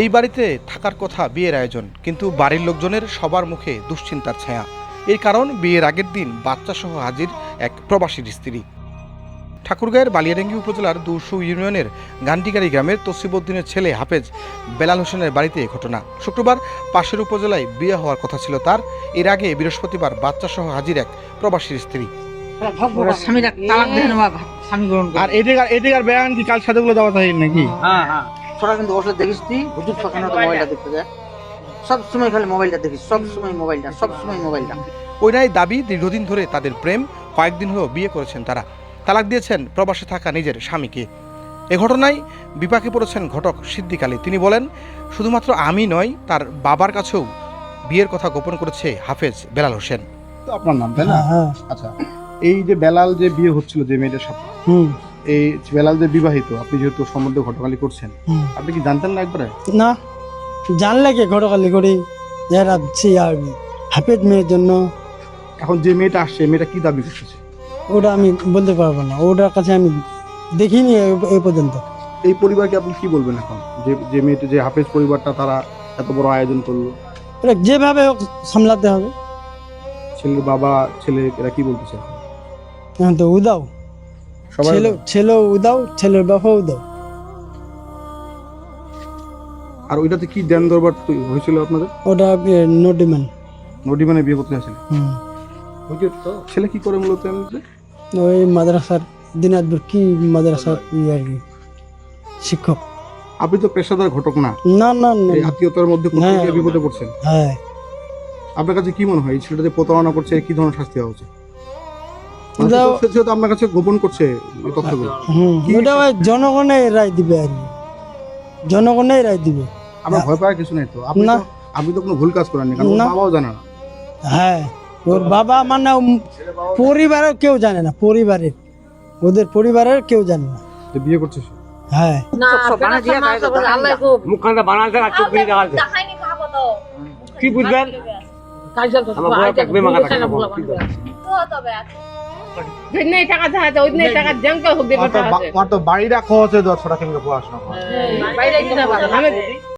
এই বাড়িতে থাকার কথা বিয়ের আয়োজন কিন্তু বাড়ির লোকজনের সবার মুখে দুশ্চিন্তার ছায়া। এর কারণ বিয়ের আগের দিন বাচ্চাসহ হাজির এক প্রবাসীর স্ত্রী। ঠাকুরগাঁয়ের বালিয়াডাঙ্গি উপজেলার দুশো ইউনিয়নের গান্ডিগাড়ি গ্রামের তসিবউদ্দিনের ছেলে হাফেজ বেলাল হোসেনের বাড়িতে এ ঘটনা। শুক্রবার পাশের উপজেলায় বিয়ে হওয়ার কথা ছিল তার। এর আগে বৃহস্পতিবার বাচ্চাসহ হাজির এক প্রবাসীর স্ত্রী। আর এদিকার এদিকার বেয়ান কি কাল সাথে গুলো দেওয়া থাকে নাকি? হ্যাঁ হ্যাঁ। তোরা কিন্তু ওষুধ দেখিস তুই। হুজুর সকালে তো মোবাইলটা দেখতে যায় সব সময় খালি মোবাইলটা দেখিস সব সময় মোবাইলটা সব সময় মোবাইলটা ওই নাই দাবি দীর্ঘদিন ধরে তাদের প্রেম। কয়েকদিন হলেও বিয়ে করেছেন তারা। তালাক দিয়েছেন প্রবাসে থাকা নিজের স্বামীকে। এ ঘটনায় বিপাকে পড়েছেন ঘটক সিদ্দিক আলী। তিনি বলেন শুধুমাত্র আমি নয় তার বাবার কাছেও বিয়ের কথা গোপন করেছে হাফেজ বেলাল হোসেন। আপনার নাম তাই না? হ্যাঁ। আচ্ছা এই যে বেলাল যে বিয়ে হচ্ছিল যে মেয়েটার সাথে হুম। এই বেলাল যে বিবাহিত আপনি যেহেতু সম্বন্ধে ঘটকালি করছেন আপনি কি জানতেন না একবারে? না জানলে কি ঘটকালি করি? সে আর হাফেজ মেয়ের জন্য। এখন যে মেয়েটা আসছে মেয়েটা কি দাবি করতেছে? ওটা আমি বলতে পারব না। ওটার কাছে আমি দেখিনি এ- এ পর্যন্ত। এই পরিবারকে আপনি কি বলবেন এখন? যে যে মেয়েটা যে হাফেজ পরিবারটা তারা এত বড় আয়োজন করল? ওটা যেভাবে হোক সামলাতে হবে। ছেলের বাবা ছেলে এরা কি বলতেছে? এখন তো উদাও। সবাই ছেলে ছেলেও উদাও ছেলের বাবাও উদাও। আর ওইটাতে কি দেন দরবার তৈ- হয়েছিল আপনাদের? ওটা নো ডিমান্ড নডিমানে বিয়ে করতে হুম। ছেলে কি করে মূলত এমনিতে ওই মাদ্রাসার দিনাজপুর কি মাদ্রাসার ই আর কি শিক্ষক। আপনি তো পেশাদার ঘটক না। না না না। এই আত্মীয়তার মধ্যে কোথাও হ্যাঁ। গিয়ে বিপদে পড়ছেন? হ্যাঁ আপনার কাছে কি মনে হয়? এই ছেলেটা যে প্রতারণা করছে এর কি ধরনের শাস্তি হওয়া উচিত? যেহেতু আপনার কাছে গোপন করছে তথ্যগুলো। ওটা রায় দিবে আর কি। জনগণের রায় দিবে। আপনার ভয় পাওয়ার কিছু নেই তো। আপনি না। আপনি তো কোনো ভুল কাজ করেননি কারণ বাবাও জানে না। হ্যাঁ ওর বাবা মানে পরিবারের কেউ জানে না পরিবারের। ওদের পরিবারের কেউ জানে না। বিয়ে করছে সে। হ্যাঁ। মুখখানটা বানাতে আর চোখ দিয়ে দেখাতে কি বুঝবেন? টাকা ওই টাকা জঙ্কা হোক দেবে আমার তো দশ টাকা পড়াশোনা। বাইরে কিনা আমি